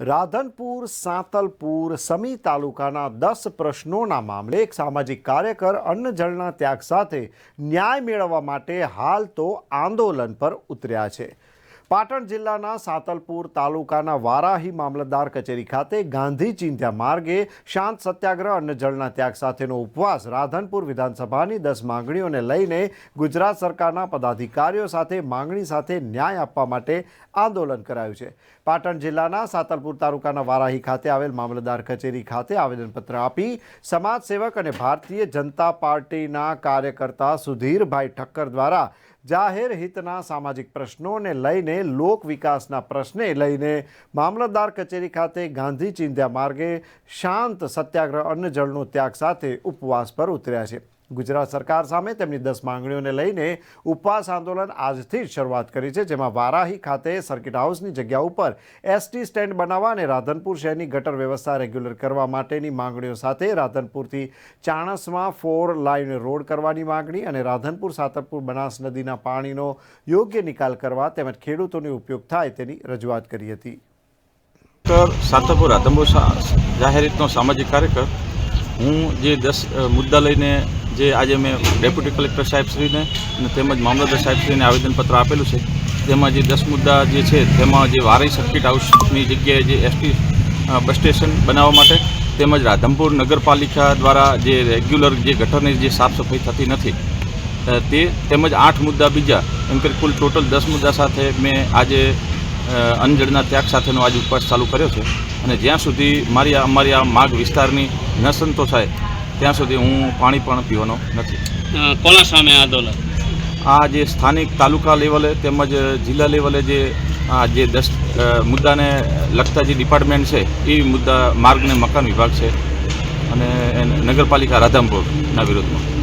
રાધનપુર, સાંતલપુર સમી તાલુકાના દસ પ્રશ્નોના મામલે એક સામાજિક કાર્યકર અન્નજળના ત્યાગ સાથે ન્યાય મેળવવા માટે હાલ તો આંદોલન પર ઉતર્યા છે. પાટણ જિલ્લાના સાતલપુર તાલુકાના વારાહી મામલતદાર કચેરી ખાતે ગાંધી ચિંધ્યા માર્ગે શાંત સત્યાગ્રહ અન્ન જળના ત્યાગ સાથેનો ઉપવાસ રાધનપુર વિધાનસભાની દસ માંગણીઓને લઈને ગુજરાત સરકારના પદાધિકારીઓ સાથે માંગણી સાથે ન્યાય આપવા માટે આંદોલન કરાયું છે. પાટણ જિલ્લાના સાતલપુર તાલુકાના વારાહી ખાતે આવેલ મામલતદાર કચેરી ખાતે આવેદનપત્ર આપી સમાજ સેવક અને ભારતીય જનતા પાર્ટીના કાર્યકર્તા સુધીરભાઈ ઠક્કર દ્વારા જાહેર હિતના સામાજિક પ્રશ્નોને લઈને લોક વિકાસના પ્રશ્ને લઈને મામલતદાર કચેરી ખાતે ગાંધી ચિંધ્યા માર્ગે શાંત સત્યાગ્રહ અન્નજળનો ત્યાગ સાથે ઉપવાસ પર ઉતર્યા છે. ગુજરાત સરકાર સામે તેમની દસ માંગણીઓને લઈને ઉપવાસ આંદોલન આજથી જ શરૂઆત કરી છે, જેમાં વારાહી ખાતે સર્કિટ હાઉસની જગ્યા ઉપર એસટી સ્ટેન્ડ બનાવવા અને રાધનપુર શહેરની ગટર વ્યવસ્થા રેગ્યુલર કરવા માટેની માંગણીઓ સાથે રાધનપુરથી ચાણસમાં ફોર લાઇન રોડ કરવાની માંગણી અને રાધનપુર સાતરપુર બનાસ નદીના પાણીનો યોગ્ય નિકાલ કરવા તેમજ ખેડૂતોને ઉપયોગ થાય તેની રજૂઆત કરી હતી. સાતરપુર રાધનપુર જાહેર રીતનો સામાજિક કાર્યકર. હું જે દસ મુદ્દા લઈને જે આજે મેં ડેપ્યુટી કલેક્ટર સાહેબશ્રીને અને તેમજ મામલતદાર સાહેબશ્રીને આવેદનપત્ર આપેલું છે, તેમાં જે દસ મુદ્દા જે છે, તેમાં જે વારઈ સર્કિટ હાઉસની જગ્યાએ જે એસટી બસ સ્ટેશન બનાવવા માટે, તેમજ રાધનપુર નગરપાલિકા દ્વારા જે રેગ્યુલર જે ગટરની જે સાફ સફાઈ થતી નથી તે તેમજ આઠ મુદ્દા બીજા, એમ કરી કુલ ટોટલ દસ મુદ્દા સાથે મેં આજે અંજળના ત્યાગ સાથેનો આજે ઉપવાસ ચાલુ કર્યો છે. અને જ્યાં સુધી મારી અમારી આ માગ વિસ્તારની ન સંતોષ થાય ત્યાં સુધી હું પાણી પણ પીવાનો નથી. કોના સામે આંદોલન આ જે સ્થાનિક તાલુકા લેવલે તેમજ જિલ્લા લેવલે જે આ જે દસ મુદ્દાને લગતા જે ડિપાર્ટમેન્ટ છે એ મુદ્દા માર્ગ ને મકાન વિભાગ છે અને નગરપાલિકા રાધનપુરના વિરોધમાં